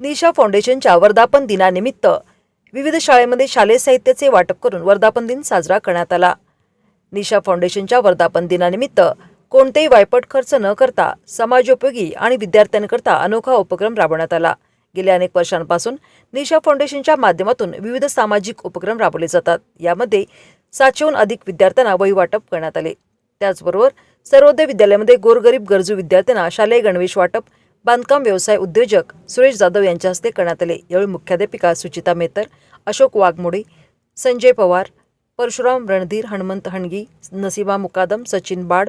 निशा फाउंडेशनच्या वर्धापन दिनानिमित्त विविध शाळेमध्ये शालेय साहित्याचे वाटप करून वर्धापन दिन साजरा करण्यात आला. निशा फाउंडेशनच्या वर्धापन दिनानिमित्त कोणतेही वायपट खर्च न करता समाजोपयोगी आणि विद्यार्थ्यांकरता अनोखा उपक्रम राबवण्यात आला. गेल्या अनेक वर्षांपासून निशा फाउंडेशनच्या माध्यमातून विविध सामाजिक उपक्रम राबवले जातात. यामध्ये सातशेहून अधिक विद्यार्थ्यांना वही वाटप करण्यात आले. त्याचबरोबर सर्वोदय विद्यालयामध्ये गोरगरीब गरजू विद्यार्थ्यांना शालेय गणवेश वाटप बांधकाम व्यवसाय उद्योजक सुरेश जाधव यांच्या हस्ते करण्यात आले. यावेळी मुख्याध्यापिका सुचिता मेतर अशोक वाघमोडे संजय पवार परशुराम रणधीर हनुमंत हणगी नसीबा मुकादम सचिन बाड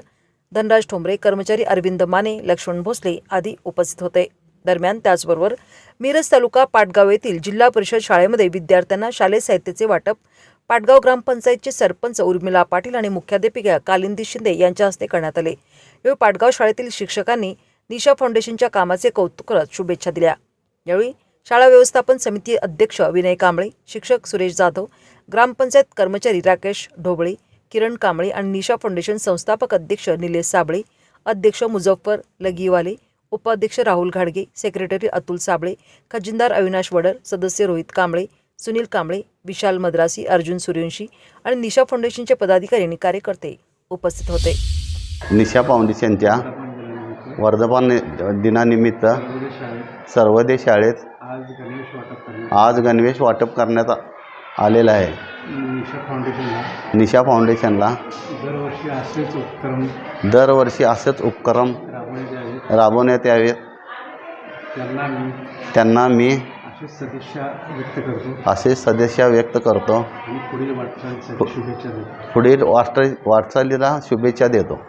धनराज ठोंबरे कर्मचारी अरविंद माने लक्ष्मण भोसले आदी उपस्थित होते. दरम्यान त्याचबरोबर मिरज तालुका पाटगाव येथील जिल्हा परिषद शाळेमध्ये विद्यार्थ्यांना शालेय साहित्याचे वाटप पाटगाव ग्रामपंचायतचे सरपंच उर्मिला पाटील आणि मुख्याध्यापिका कालिंदी शिंदे यांच्या हस्ते करण्यात आले. यावेळी पाटगाव शाळेतील शिक्षकांनी निशा फाउंडेशनच्या कामाचे कौतुक करत शुभेच्छा दिल्या. यावेळी शाळा व्यवस्थापन समिती अध्यक्ष विनय कांबळे शिक्षक सुरेश जाधव ग्रामपंचायत कर्मचारी राकेश ढोबळे किरण कांबळे आणि निशा फाउंडेशन संस्थापक अध्यक्ष निलेश साबळे अध्यक्ष मुझफ्फर लगिवाले उपाध्यक्ष राहुल घाडगे सेक्रेटरी अतुल साबळे खजिनदार अविनाश वडर सदस्य रोहित कांबळे सुनील कांबळे विशाल मद्रासी अर्जुन सूर्यवंशी आणि निशा फाउंडेशनचे पदाधिकारी आणि कार्यकर्ते उपस्थित होते. निशा फाउंडेशनच्या वर्धापन दिनानिमित्त सर्वोदय शाळेत आज गणेश वाटप करण्यात आज गणवेश वाटप करण्यात आलेलं आहे. निशा फाउंडेशनला. दरवर्षी असेच उपक्रम राबवण्यात यावेत त्यांना मी असे सदस्य व्यक्त करतो. पुढील वाटचालीला शुभेच्छा देतो.